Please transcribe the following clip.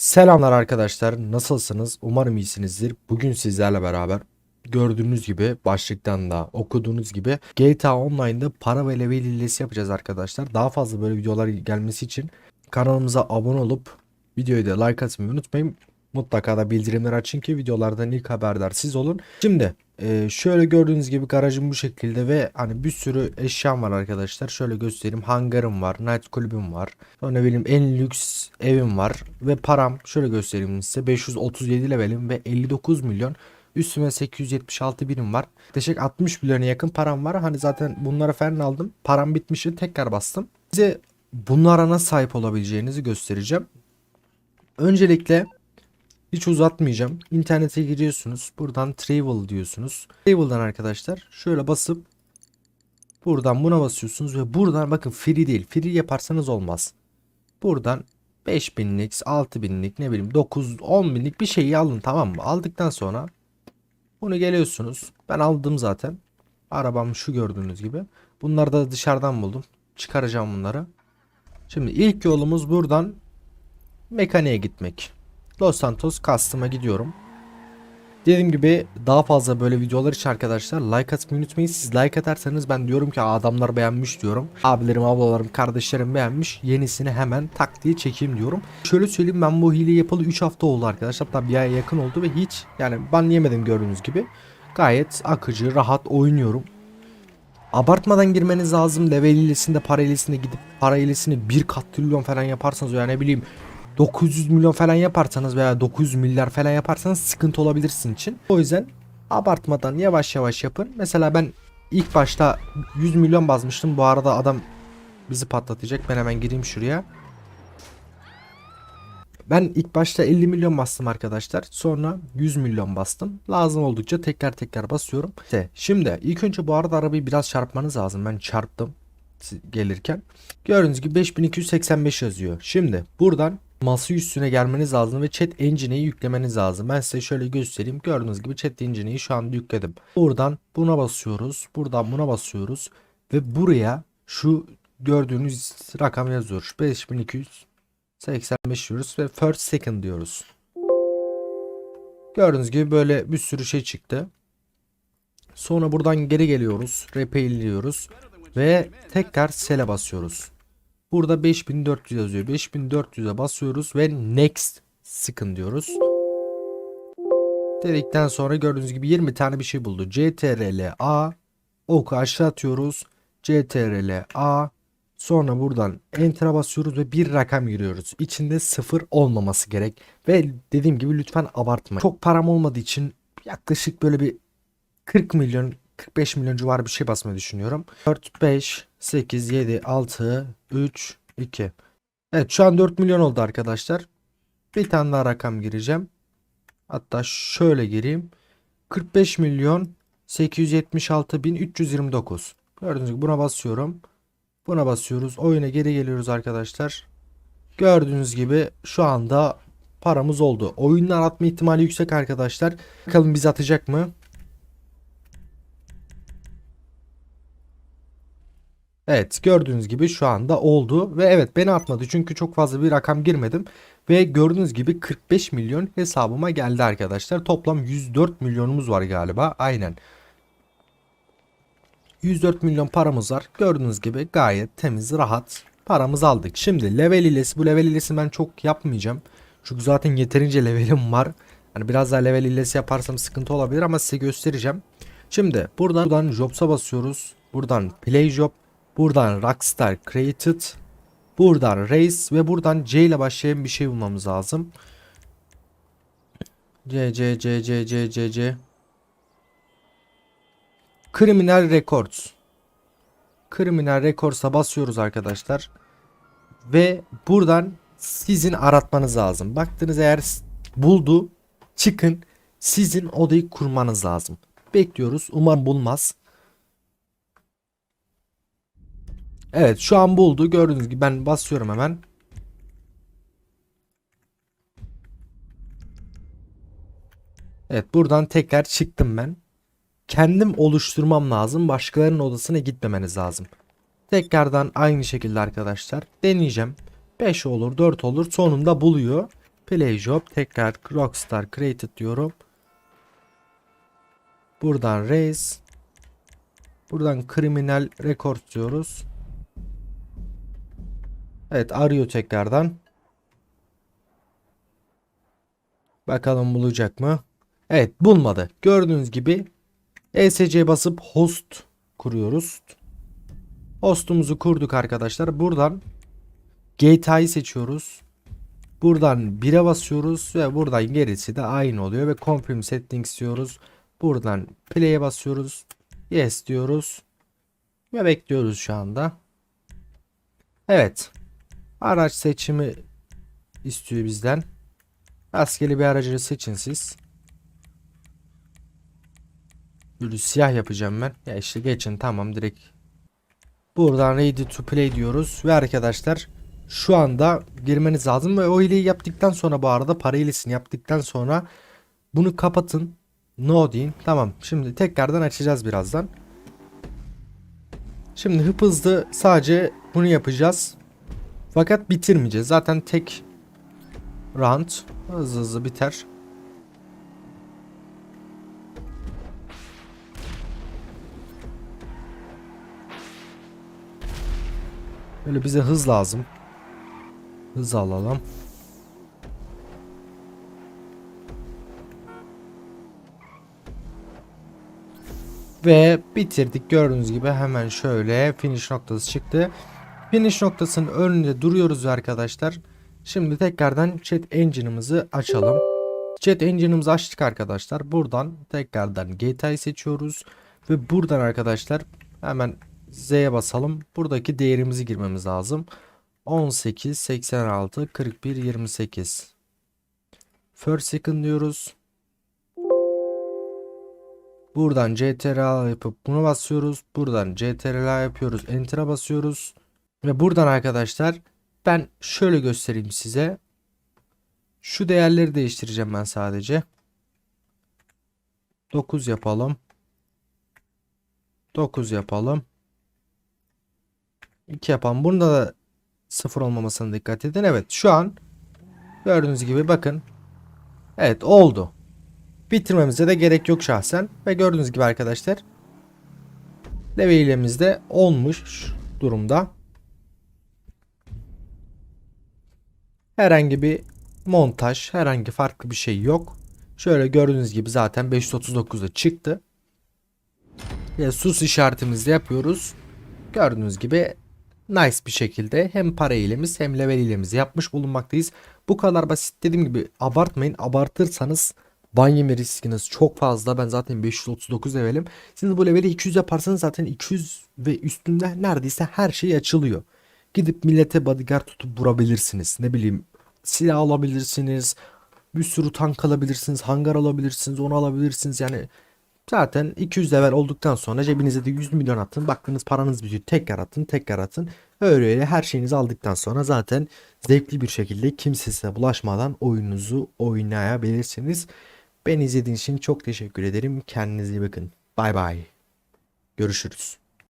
Selamlar arkadaşlar. Nasılsınız? Umarım iyisinizdir. Bugün sizlerle beraber gördüğünüz gibi başlıktan da okuduğunuz gibi GTA Online'da para ve level hilesi yapacağız arkadaşlar. Daha fazla böyle videolar gelmesi için kanalımıza abone olup videoyu da like atmayı unutmayın. Mutlaka da bildirimleri açın ki videolardan ilk haberdar siz olun. Şimdi e, şöyle gördüğünüz gibi garajım bu şekilde ve hani bir sürü eşyam var arkadaşlar. Şöyle göstereyim. Hangarım var, night kulübüm var. Sonra bileyim en lüks evim var ve param şöyle göstereyim size. 537 levelim ve 59 milyon Üstüme 876 birim var. Yaklaşık 60 milyona yakın param var. Hani zaten bunları falan aldım. Param bitmişti tekrar bastım. Size bunlara nasıl sahip olabileceğinizi göstereceğim. Öncelikle hiç uzatmayacağım. İnternete giriyorsunuz. Buradan travel diyorsunuz. Travel'dan arkadaşlar şöyle basıp buradan buna basıyorsunuz ve buradan bakın free değil. Free yaparsanız olmaz. Buradan 5000'lik, 6000'lik ne bileyim 9 10 binlik bir şeyi alın tamam mı? Aldıktan sonra bunu geliyorsunuz. Ben aldım zaten. Arabam şu gördüğünüz gibi. Bunları da dışarıdan buldum. Çıkaracağım bunları. Şimdi ilk yolumuz buradan mekaniğe gitmek. Los Santos Custom'a gidiyorum. Dediğim gibi daha fazla böyle videolar için arkadaşlar like atmayı unutmayın. Siz like atarsanız ben diyorum ki "Aa, adamlar beğenmiş diyorum. Abilerim, ablalarım, kardeşlerim beğenmiş. Yenisini hemen tak diye çekeyim diyorum. Şöyle söyleyeyim ben bu hile yapalı 3 hafta oldu arkadaşlar. Hatta bir aya yakın oldu ve hiç yani ban yemedim gördüğünüz gibi. Gayet akıcı, rahat oynuyorum. Abartmadan girmeniz lazım. Level hilesinde para hilesinde gidip para hilesini bir kat trilyon falan yaparsanız yani ne bileyim 900 milyon falan yaparsanız veya 900 milyar falan yaparsanız sıkıntı olabilir sizin için. O yüzden abartmadan yavaş yavaş yapın. Mesela ben ilk başta 100 milyon basmıştım. Bu arada adam bizi patlatacak. Ben hemen gireyim şuraya. Ben ilk başta 50 milyon bastım arkadaşlar. Sonra 100 milyon bastım. Lazım oldukça tekrar tekrar basıyorum. İşte şimdi ilk önce bu arada arabayı biraz çarpmanız lazım. Ben çarptım gelirken. Gördüğünüz gibi 5285 yazıyor. Şimdi buradan masa üstüne gelmeniz lazım ve chat engine'i yüklemeniz lazım. Ben size şöyle göstereyim. Gördüğünüz gibi chat engine'i şu an yükledim. Buradan buna basıyoruz. Buradan buna basıyoruz. Ve buraya şu gördüğünüz rakam yazıyoruz. 5285 diyoruz ve first second diyoruz. Gördüğünüz gibi böyle bir sürü şey çıktı. Sonra buradan geri geliyoruz. Repair diyoruz. Ve tekrar sel'e basıyoruz. Burada 5400 yazıyor. 5400'e basıyoruz ve next sıkın diyoruz. Dedikten sonra gördüğünüz gibi 20 tane bir şey buldu. CTRL A oku aşağı atıyoruz. CTRL A sonra buradan enter'a basıyoruz ve bir rakam giriyoruz. İçinde sıfır olmaması gerek. Ve dediğim gibi lütfen abartmayın. Çok param olmadığı için yaklaşık böyle bir 40 milyon 45 milyon civarı bir şey basmayı düşünüyorum. 4, 5, 8, 7, 6, 3, 2. Evet şu an 4 milyon oldu arkadaşlar. Bir tane daha rakam gireceğim. Hatta şöyle gireyim. 45 milyon 876 bin 329. Gördüğünüz gibi buna basıyorum. Buna basıyoruz. Oyuna geri geliyoruz arkadaşlar. Gördüğünüz gibi şu anda paramız oldu. Oyundan atma ihtimali yüksek arkadaşlar. Bakalım bizi atacak mı? Evet gördüğünüz gibi şu anda oldu ve evet beni atmadı çünkü çok fazla bir rakam girmedim ve gördüğünüz gibi 45 milyon hesabıma geldi arkadaşlar. Toplam 104 milyonumuz var galiba aynen. 104 milyon paramız var. Gördüğünüz gibi gayet temiz rahat paramızı aldık. Şimdi level ilesi bu level ilesi ben çok yapmayacağım çünkü zaten yeterince levelim var. Hani biraz daha level ilesi yaparsam sıkıntı olabilir ama size göstereceğim. Şimdi buradan, buradan jobs'a basıyoruz. Buradan play job Buradan Rockstar Created. Buradan Race ve buradan C ile başlayan bir şey bulmamız lazım. C C C C C C C. Criminal Records. Criminal Records'a basıyoruz arkadaşlar. Ve buradan sizin aratmanız lazım. Baktınız eğer buldu çıkın sizin odayı kurmanız lazım. Bekliyoruz. Umarım bulmaz. Evet şu an buldu. Gördüğünüz gibi ben basıyorum hemen. Evet buradan tekrar çıktım ben. Kendim oluşturmam lazım. Başkalarının odasına gitmemeniz lazım. Tekrardan aynı şekilde arkadaşlar. Deneyeceğim. 5 olur 4 olur sonunda buluyor. Play job. Tekrar Rockstar created diyorum. Buradan raise. Buradan criminal record diyoruz. Evet arıyor tekrardan. Bakalım bulacak mı? Evet bulmadı. Gördüğünüz gibi ESC basıp host kuruyoruz. Hostumuzu kurduk arkadaşlar. Buradan GTA'yı seçiyoruz. Buradan 1'e basıyoruz ve buradan gerisi de aynı oluyor ve confirm settings diyoruz. Buradan play'e basıyoruz. Yes diyoruz. Ve bekliyoruz şu anda. Evet. Araç seçimi istiyor bizden. Rastgele bir aracı seçin siz. Böyle siyah yapacağım ben. Ya işte geçin tamam direkt. Buradan ready to play diyoruz. Ve arkadaşlar şu anda girmeniz lazım. Ve o hileyi yaptıktan sonra bu arada para hilesini yaptıktan sonra bunu kapatın. No deyin. Tamam şimdi tekrardan açacağız birazdan. Şimdi hızlı sadece bunu yapacağız. Fakat bitirmeyeceğiz. Zaten tek round hızlı hızlı biter. Böyle bize hız lazım. Hız alalım. Ve bitirdik. Gördüğünüz gibi hemen şöyle finish noktası çıktı. Finish noktasının önünde duruyoruz arkadaşlar. Şimdi tekrardan chat engine'ımızı açalım. Chat engine'ımızı açtık arkadaşlar. Buradan tekrardan GTA'yı seçiyoruz. Ve buradan arkadaşlar hemen Z'ye basalım. Buradaki değerimizi girmemiz lazım. 18, 86, 41, 28. First second diyoruz. Buradan CTRL yapıp bunu basıyoruz. Buradan CTRL yapıyoruz. Enter'a basıyoruz. Ve buradan arkadaşlar ben şöyle göstereyim size. Şu değerleri değiştireceğim ben sadece. 9 yapalım. 9 yapalım. 2 yapalım. Bunda da 0 olmamasına dikkat edin. Evet şu an gördüğünüz gibi bakın. Evet oldu. Bitirmemize de gerek yok şahsen. Ve gördüğünüz gibi arkadaşlar levelimiz olmuş durumda. Herhangi bir montaj, herhangi farklı bir şey yok. Şöyle gördüğünüz gibi zaten 539'da çıktı. Ve sus işaretimizi yapıyoruz. Gördüğünüz gibi nice bir şekilde hem para ilemiz hem level ilemizi yapmış bulunmaktayız. Bu kadar basit dediğim gibi abartmayın. Abartırsanız ban yeme riskiniz çok fazla. Ben zaten 539 levelim. Siz bu leveli 200 yaparsanız zaten 200 ve üstünde neredeyse her şey açılıyor. Gidip millete bodyguard tutup vurabilirsiniz. Ne bileyim silah alabilirsiniz. Bir sürü tank alabilirsiniz. Hangar alabilirsiniz. Onu alabilirsiniz. Yani zaten 200 level olduktan sonra cebinize de 100 milyon atın. Baktınız paranız bitiyor. Tekrar atın. Tekrar atın. Öyle öyle her şeyinizi aldıktan sonra zaten zevkli bir şekilde kimse size bulaşmadan oyununuzu oynayabilirsiniz. Ben izlediğiniz için çok teşekkür ederim. Kendinize iyi bakın. Bay bay. Görüşürüz.